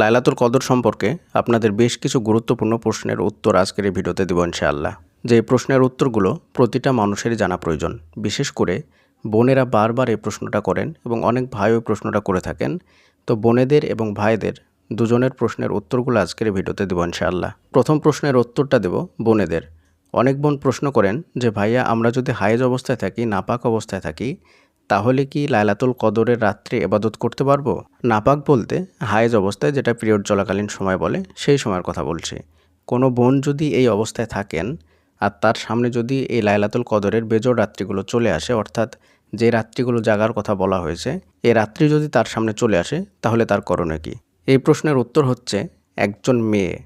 লাইলাতুল কদর সম্পর্কে আপনাদের বেশ কিছু গুরুত্বপূর্ণ প্রশ্নের উত্তর আজকের এই ভিডিওতে দেব ইনশাআল্লাহ। যে প্রশ্নের উত্তরগুলো প্রতিটা মানুষেরই জানা প্রয়োজন। বিশেষ করে বোনেরা বারবার এই প্রশ্নটা করেন এবং অনেক ভাইও প্রশ্নটা করে থাকেন। তো বোনেদের এবং ভাইদের দুজনের প্রশ্নের উত্তরগুলো আজকের ভিডিওতে দেব ইনশাআল্লাহ। প্রথম প্রশ্নের উত্তরটা দেব বোনেদের। অনেক বোন প্রশ্ন করেন যে, ভাইয়া, আমরা যদি হায়েজ অবস্থায় থাকি, নাপাক অবস্থায় থাকি তাহলে কি লাইলাতুল কদরের রাত্রে এবাদত করতে পারব? নাপাক বলতে হায়েজ অবস্থায় যেটা পিরিয়ড চলাকালীন সময় বলে, সেই সময়ের কথা বলছি। কোনো বোন যদি এই অবস্থায় থাকেন আর তার সামনে যদি এই লাইলাতুল কদরের বেজোড় রাত্রিগুলো চলে আসে, অর্থাৎ যে রাত্রিগুলো জাগার কথা বলা হয়েছে এই রাত্রি যদি তার সামনে চলে আসে, তাহলে তার করণীয় কী? এই প্রশ্নের উত্তর হচ্ছে একজন মেয়ে।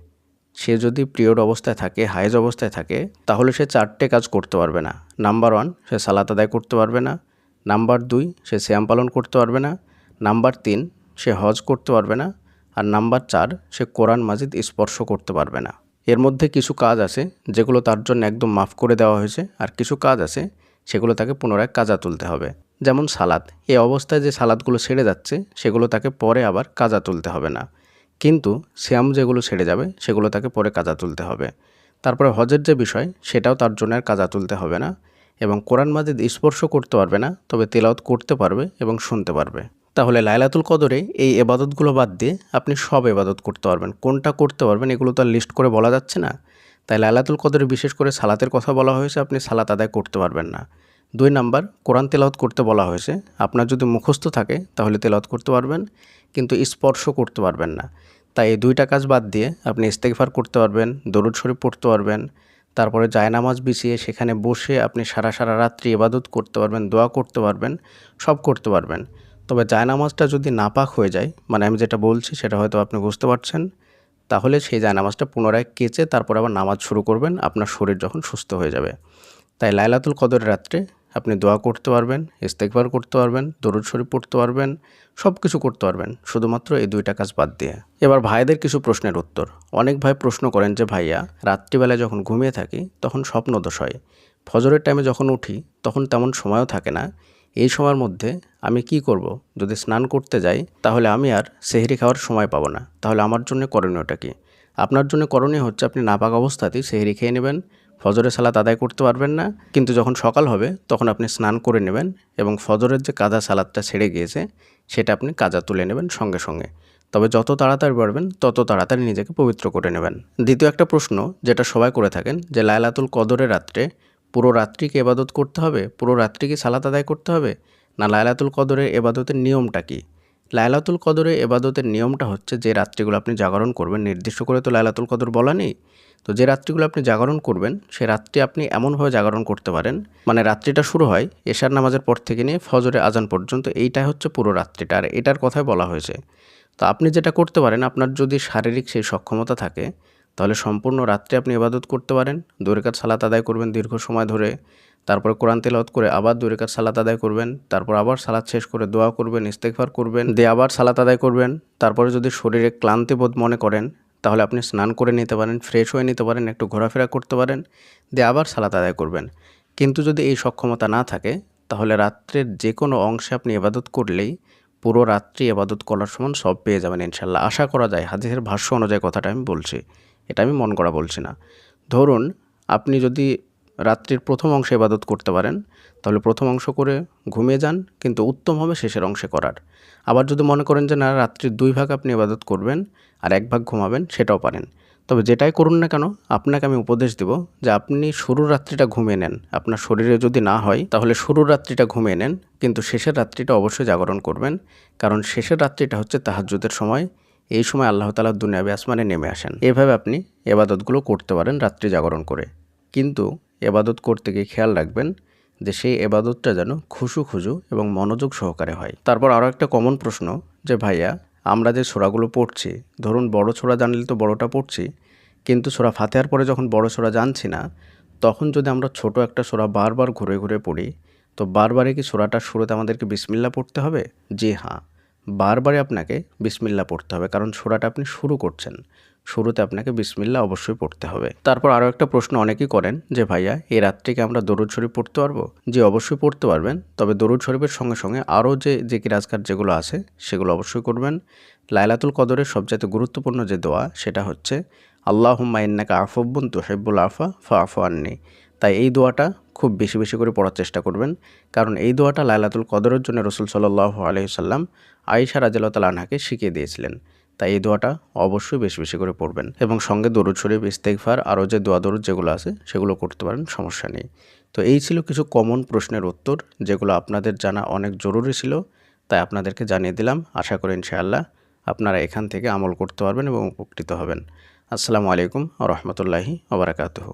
সে যদি পিরিয়ড অবস্থায় থাকে হাইজ অবস্থায় থাকে, তাহলে সে চারটে কাজ করতে পারবে না। নাম্বার ওয়ান, সে সালাত আদায় করতে পারবে না। নাম্বার দুই, সে শ্যাম পালন করতে পারবে না। নাম্বার তিন, সে হজ করতে পারবে না। আর নাম্বার চার, সে কোরআন মাজিদ স্পর্শ করতে পারবে না। এর মধ্যে কিছু কাজ আছে, যেগুলো তার জন্য একদম মাফ করে দেওয়া হয়েছে। আর কিছু কাজ আছে, সেগুলো তাকে পুনরায় কাজা তুলতে হবে। যেমন সালাদ এই অবস্থায় যে সালাদগুলো ছেড়ে যাচ্ছে, সেগুলো তাকে পরে আবার কাজা তুলতে হবে না। কিন্তু শ্যাম যেগুলো ছেড়ে যাবে, সেগুলো তাকে পরে কাজা তুলতে হবে। তারপরে হজের যে বিষয়, সেটাও তার জন্য আর কাজা তুলতে হবে না। এবং কোরআন মাজিদ স্পর্শ করতে পারবে না, তবে তেলাওত করতে পারবে এবং শুনতে পারবে। তাহলে লাইলাতুল কদরে এই এবাদতগুলো বাদ দিয়ে আপনি সব এবাদত করতে পারবেন। কোনটা করতে পারবেন এগুলো তো আর লিস্ট করে বলা যাচ্ছে না। তাই লাইলাতুল কদরে বিশেষ করে সালাতের কথা বলা হয়েছে, আপনি সালাত আদায় করতে পারবেন না। দুই নাম্বার, কোরআন তেলাওত করতে বলা হয়েছে। আপনার যদি মুখস্থ থাকে, তাহলে তেলাওত করতে পারবেন, কিন্তু স্পর্শ করতে পারবেন না। তাই এই দুইটা কাজ বাদ দিয়ে আপনি ইস্তেকফার করতে পারবেন, দরুদ শরীফ পড়তে পারবেন তারপরে জায়নামাজ বিছিয়ে সেখানে বসে আপনি সারা সারা রাত্রি ইবাদত করতে পারবেন, দোয়া করতে পারবেন, সব করতে পারবেন। তবে জায়নামাজটা যদি নাপাক হয়ে যায় মানে আমি যেটা বলছি সেটা হয়তো আপনি বুঝতে পারছেন, তাহলে সেই জায়নামাজটা পুনরায় কেচে তারপর আবার নামাজ শুরু করবেন, আপনার শরীর যখন সুস্থ হয়ে যাবে। তাই লাইলাতুল কদরের রাত্রে আপনি দোয়া করতে পারবেন, ইস্তেকবার করতে পারবেন, দরুদ শরীফ পড়তে পারবেন সব কিছু করতে পারবেন, শুধুমাত্র এই দুইটা কাজ বাদ দিয়ে। এবার ভাইদের কিছু প্রশ্নের উত্তর। অনেক ভাই প্রশ্ন করেন যে, ভাইয়া, রাত্রিবেলায় যখন ঘুমিয়ে থাকি, তখন স্বপ্নদোষ হয়। ফজরের টাইমে যখন উঠি, তখন তেমন সময়ও থাকে না। এই সময়ের মধ্যে আমি কি করব? যদি স্নান করতে যাই, তাহলে আমি আর সেহরি খাওয়ার সময় পাবো না। তাহলে আমার জন্য করণীয়টা কি? আপনার জন্য করণীয় হচ্ছে আপনি নাপাক অবস্থাতেই সেহরি খেয়ে নেবেন ফজরের সালাত আদায় করতে পারবেন না, কিন্তু যখন সকাল হবে, তখন আপনি স্নান করে নেবেন এবং ফজরের যে কাদা সালাদটা ছেড়ে গিয়েছে, সেটা আপনি কাজা তুলে নেবেন সঙ্গে সঙ্গে। তবে যত তাড়াতাড়ি পারবেন তত তাড়াতাড়ি নিজেকে পবিত্র করে নেবেন। দ্বিতীয় একটা প্রশ্ন, যেটা সবাই করে থাকেন, যে লায়লাতুল কদরের রাত্রে পুরো রাত্রিকে এবাদত করতে হবে? পুরো রাত্রিকে সালাত আদায় করতে হবে? না লায়লাতুল কদরের এবাদতের নিয়মটা কী? লায়লাতুল কদরে এবাদতের নিয়মটা হচ্ছে যে রাত্রিগুলো আপনি জাগরণ করবেন। নির্দিষ্ট করে তো লায়লাতুল কদর বলা নেই। তো যে রাত্রিগুলো আপনি জাগরণ করবেন, সে রাত্রি আপনি এমনভাবে জাগরণ করতে পারেন মানে রাত্রিটা শুরু হয় এশার নামাজের পর থেকে নিয়ে ফজরে আজান পর্যন্ত, এইটাই হচ্ছে পুরো রাত্রিটা। আর এটার কথাই বলা হয়েছে। তো আপনি যেটা করতে পারেন, আপনার যদি শারীরিক সেই সক্ষমতা থাকে, তাহলে সম্পূর্ণ রাত্রে আপনি ইবাদত করতে পারেন। দুরেকাত সালাত আদায় করবেন দীর্ঘ সময় ধরে। তারপরে কোরআন তেলাওয়াত করে আবার দুরেকাত সালাত আদায় করবেন, তারপর আবার সালাত শেষ করে দোয়া করবেন ইস্তেকফার করবেন, দিয়ে আবার সালাত আদায় করবেন। তারপরে যদি শরীরে ক্লান্তি বোধ মনে করেন, তাহলে আপনি স্নান করে নিতে পারেন ফ্রেশ হয়ে নিতে পারেন, একটু ঘোরাফেরা করতে পারেন, দিয়ে আবার সালাত আদায় করবেন। কিন্তু যদি এই সক্ষমতা না থাকে, তাহলে রাত্রের যে কোনো অংশে আপনি এবাদত করলেই পুরো রাত্রি এবাদত করার সমান সব পেয়ে যাবেন ইনশাল্লাহ আশা করা যায়, হাদিসের ভাষ্য অনুযায়ী কথাটা আমি বলছি, এটা আমি মন করা বলছি না। ধরুন, আপনি যদি রাত্রির প্রথম অংশে ইবাদত করতে পারেন, তাহলে প্রথম অংশ করে ঘুমিয়ে যান, কিন্তু উত্তম হবে শেষের অংশে করার। আবার যদি মনে করেন যে না রাত্রির দুই ভাগ আপনি ইবাদত করবেন আর এক ভাগ ঘুমাবেন, সেটাও পারেন। তবে যেটাই করুন না কেন, আপনাকে আমি উপদেশ দেব যে আপনি শুরুর রাত্রিটা ঘুমিয়ে নেন। আপনার শরীরে যদি না হয়, তাহলে শুরুর রাত্রিটা ঘুমিয়ে নেন, কিন্তু শেষের রাত্রিটা অবশ্যই জাগরণ করবেন, কারণ শেষের রাত্রিটা হচ্ছে তাহাজ্জুদের সময়। এই সময় আল্লাহ তালা দুনিয়াবি আসমানে নেমে আসেন। এভাবে আপনি এবাদতগুলো করতে পারেন রাত্রি জাগরণ করে। কিন্তু এবাদত করতে গিয়ে খেয়াল রাখবেন যে সেই এবাদতটা যেন খুশু খুজু এবং মনোযোগ সহকারে হয়। তারপর আরও একটা কমন প্রশ্ন যে, ভাইয়া, আমরা যে ছোড়াগুলো পড়ছি, ধরুন বড় ছোড়া জানলে তো বড়টা পড়ছি, কিন্তু ছোড়া ফাতেহার পরে যখন বড় ছোড়া জানছি না, তখন যদি আমরা ছোট একটা সোরা বারবার ঘুরে ঘুরে পড়ি, তো বারবারে কি সোরাটার শুরুতে আমাদেরকে বিসমিল্লা পড়তে হবে? জি হ্যাঁ বারবারে আপনাকে বিসমিল্লা পড়তে হবে, কারণ সুরাটা আপনি শুরু করছেন। শুরুতে আপনাকে বিসমিল্লা অবশ্যই পড়তে হবে। তারপর আরও একটা প্রশ্ন অনেকেই করেন যে, ভাইয়া, এই রাত্রিকে আমরা দরুদ শরীফ পড়তে পারব? যে অবশ্যই পড়তে পারবেন। তবে দরুদ শরীফের সঙ্গে সঙ্গে আরও যে যে কিরাজকার যেগুলো আছে, সেগুলো অবশ্যই করবেন। লাইলাতুল কদরের সবচাইতে গুরুত্বপূর্ণ যে দোয়া, সেটা হচ্ছে আল্লাহ ইন্নাকা আফব্বুন তুহেব্বুল আফা ফা আফু আননি। তাই এই দোয়াটা খুব বেশি বেশি করে পড়ার চেষ্টা করবেন। কারণ এই দোয়াটা লাইলাতুল কদরের জন্য রসুল সাল্লাহ আলহিসাল্লাম আয়েশা রাজিল্লা আনহাকে শিখিয়ে দিয়েছিলেন। তাই এই দোয়াটা অবশ্যই বেশি বেশি করে পড়বেন এবং সঙ্গে দরুদ শরীফ ইস্তেকফার আরও যে দোয়া দরুদ যেগুলো আছে, সেগুলো করতে পারেন, সমস্যা নেই। তো এই ছিল কিছু কমন প্রশ্নের উত্তর, যেগুলো আপনাদের জানা অনেক জরুরি ছিল, তাই আপনাদেরকে জানিয়ে দিলাম। আশা করি ইনশাআল্লাহ আপনারা এখান থেকে আমল করতে পারবেন এবং উপকৃত হবেন। আসসালামু আলাইকুম রহমতুল্লাহি ওবরাকাতুহ